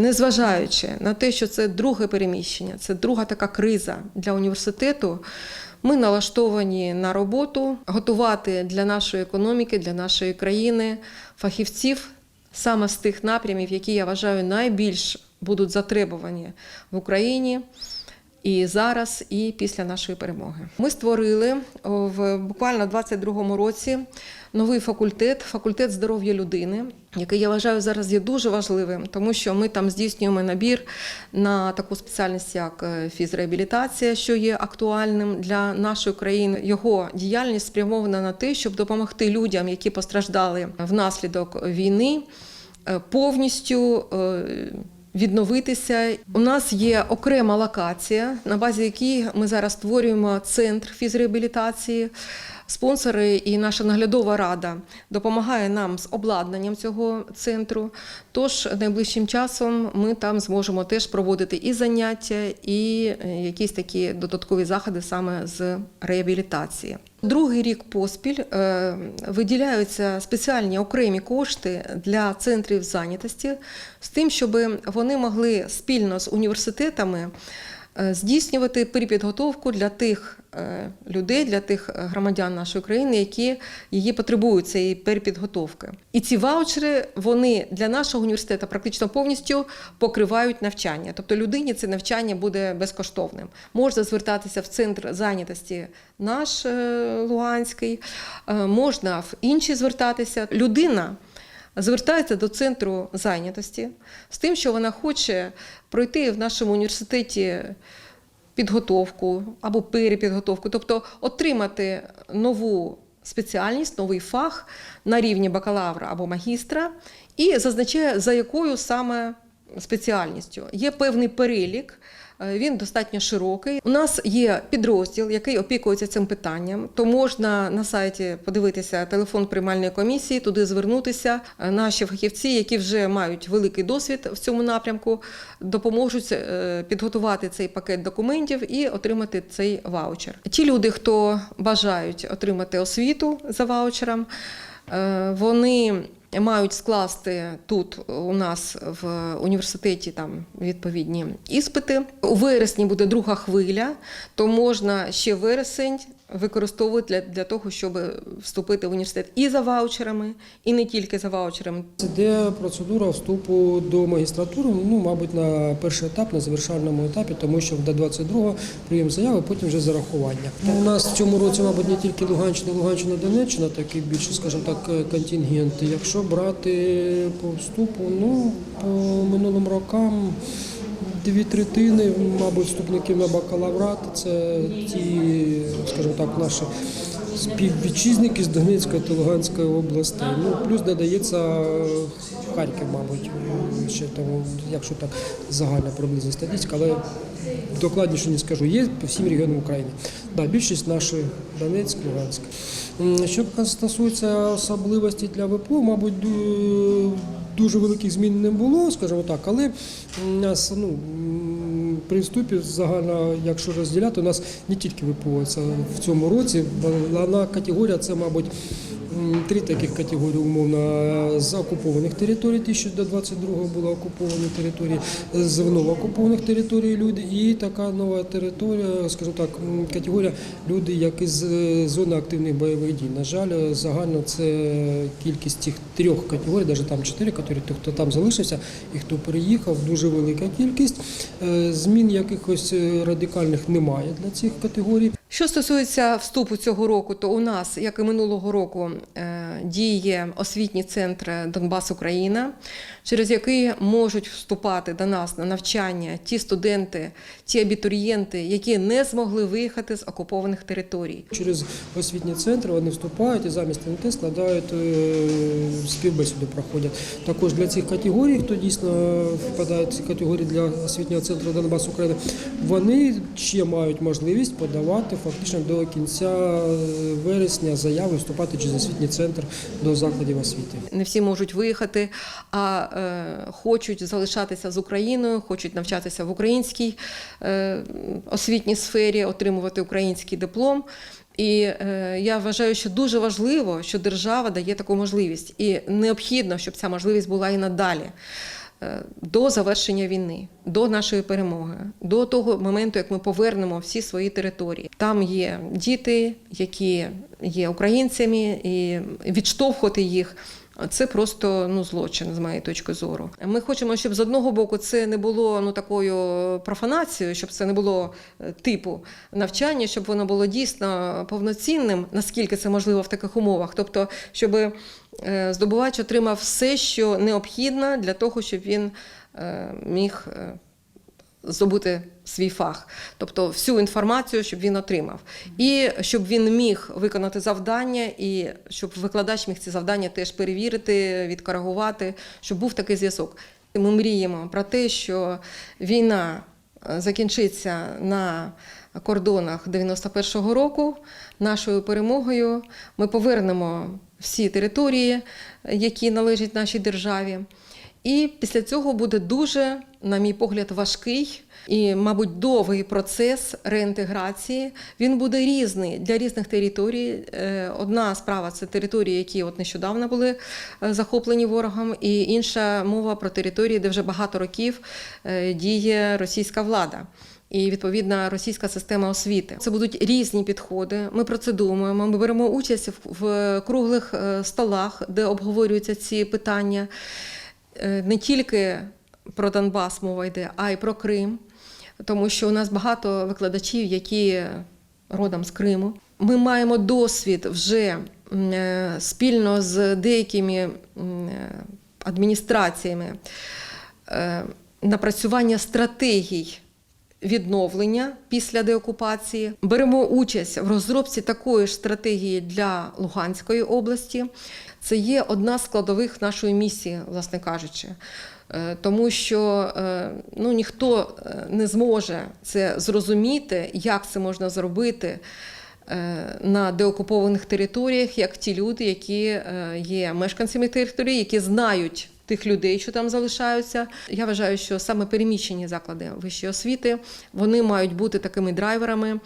Незважаючи на те, що це друге переміщення, це друга така криза для університету. Ми налаштовані на роботу, готувати для нашої економіки, для нашої країни фахівців саме з тих напрямів, які я вважаю найбільш будуть затребувані в Україні. І зараз, і після нашої перемоги. Ми створили в буквально 22-му році новий факультет, факультет здоров'я людини, який я вважаю зараз є дуже важливим, тому що ми там здійснюємо набір на таку спеціальність, як е, фізреабілітація, що є актуальним для нашої країни. Його діяльність спрямована на те, щоб допомогти людям, які постраждали внаслідок війни, е, повністю. Відновитися. У нас є окрема локація, на базі якої ми зараз створюємо центр фізреабілітації. Спонсори і наша наглядова рада допомагає нам з обладнанням цього центру. Тож найближчим часом ми там зможемо теж проводити і заняття, і е, якісь такі додаткові заходи саме з реабілітації. Другий рік поспіль е, виділяються спеціальні окремі кошти для центрів зайнятості з тим, щоб вони могли спільно з університетами здійснювати перепідготовку для тих е, людей, для тих громадян нашої країни, які її потребують цієї перепідготовки. І ці ваучери вони для нашого університету практично повністю покривають навчання. Тобто людині це навчання буде безкоштовним. Можна звертатися в центр зайнятості наш е, Луганський, е, можна в інші звертатися. Людина звертається до центру зайнятості з тим, що вона хоче пройти в нашому університеті підготовку або перепідготовку, тобто отримати нову спеціальність, новий фах на рівні бакалавра або магістра, і зазначає, за якою саме спеціальністю. Є певний перелік. е, Він достатньо широкий. У нас є підрозділ, який опікується цим питанням. То можна на сайті подивитися телефон приймальної комісії, туди звернутися. Е, Наші фахівці, які вже мають великий досвід в цьому напрямку, допоможуть е, підготувати цей пакет документів і отримати цей ваучер. Ті люди, хто бажають отримати освіту за ваучером, вони мають скласти тут у нас в університеті там відповідні іспити. У вересні буде друга хвиля, то можна ще вересень використовувати для, для того, щоб вступити в університет і за ваучерами, і не тільки за ваучерами. Це де процедура вступу до магістратури, ну, мабуть, на перший етап, на завершальному етапі, тому що до 22-го прийом заяви, потім вже зарахування. У нас в цьому році, мабуть, не тільки Луганщина, Луганщина, Донеччина, такий більше, скажімо так, контингент. Якщо брати по вступу, ну, по минулим рокам. Дві третини, мабуть, вступників на бакалаврат це ті, скажімо так, наші співвітчизники з Донецької та Луганської областей. Ну, плюс додається Харків, мабуть, ще тому, якщо так загальна приблизна статистика, але докладніше не скажу. Є по всім регіонам України. Да, більшість наші Донецьк, Луганськ. Що стосується особливостей для ВПО, мабуть, дуже великих змін не було, скажімо так, але у нас ну, при вступі загально, якщо розділяти, у нас не тільки ВПО це в цьому році. вона категорія це, мабуть, три таких категорії умовно з окупованих територій, що до 22-го були окуповані території, з новоокупованих територій люди, і така нова територія, скажімо так, категорія люди, які з е, зони активних бойових дій. На жаль, загально це кількість цих трьох категорій, навіть там чотири категорії, тих, хто там залишився і хто переїхав, дуже велика кількість. Е, Змін якихось е, радикальних немає для цих категорій. Що стосується вступу цього року, то у нас, як і минулого року, е, діє освітній центр Донбас Україна, через який можуть вступати до нас на навчання ті студенти, ті абітурієнти, які не змогли виїхати з окупованих територій. Через освітні центри вони вступають і замість НТ складають е, співбесіду, проходять. Також для цих категорій, хто дійсно впадає ці категорії для освітнього центру Донбас України, вони ще мають можливість подавати фактично до кінця е, вересня заяви вступати через освітній центр до закладів освіти. Не всі можуть виїхати, а е, хочуть залишатися з Україною, хочуть навчатися в українській е, освітній сфері, отримувати український диплом. І е, я вважаю, що дуже важливо, що держава дає таку можливість, і необхідно, щоб ця можливість була і надалі. Е, до завершення війни, до нашої перемоги, до того моменту, як ми повернемо всі свої території. Там є діти, які є українцями, і відштовхувати їх. Це просто ну злочин з моєї точки зору. Ми хочемо, щоб з одного боку це не було ну такою профанацією, щоб це не було е, типу навчання, щоб воно було дійсно повноцінним, наскільки це можливо в таких умовах. Тобто, щоб е, здобувач отримав все, що необхідно для того, щоб він е, міг. Здобути свій фах, тобто всю інформацію, щоб він отримав, і щоб він міг виконати завдання, і щоб викладач міг ці завдання теж перевірити, відкоригувати, щоб був такий зв'язок. Ми мріємо про те, що війна е, закінчиться на кордонах 91-го року нашою перемогою. Ми повернемо всі території, які належать нашій державі. І після цього буде дуже, на мій погляд, важкий і, мабуть, довгий процес реінтеграції. Він буде різний для різних територій. Е, Одна справа це території, які от нещодавно були е, захоплені ворогом, і інша мова про території, де вже багато років е, діє російська влада. І відповідна російська система освіти. Це будуть різні підходи. Ми про це думаємо. Ми беремо участь в- круглих столах, де обговорюються ці питання. Е, Не тільки про Донбас мова йде, а й про Крим, тому що у нас багато викладачів, які родом з Криму. Ми маємо досвід вже е, спільно з деякими е, адміністраціями напрацювання стратегій відновлення після деокупації. Беремо участь в розробці такої ж стратегії для Луганської області. Це є одна з складових нашої місії, власне кажучи. Е, Тому що е, ну, ніхто е, не зможе це зрозуміти, як це можна зробити на деокупованих територіях, як ті люди, які є мешканцями території, які знають тих людей, що там залишаються. Я вважаю, що саме переміщені заклади вищої освіти вони мають бути такими драйверами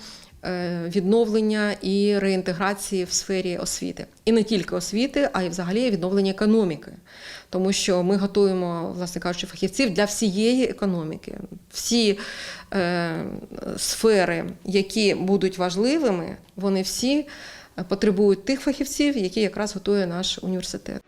е, відновлення і реінтеграції в сфері освіти. І не тільки освіти, а й взагалі відновлення економіки. Тому що ми готуємо, власне кажучи, фахівців для всієї економіки. Всі е, сфери, які будуть важливими, вони всі потребують тих фахівців, які якраз готує наш університет.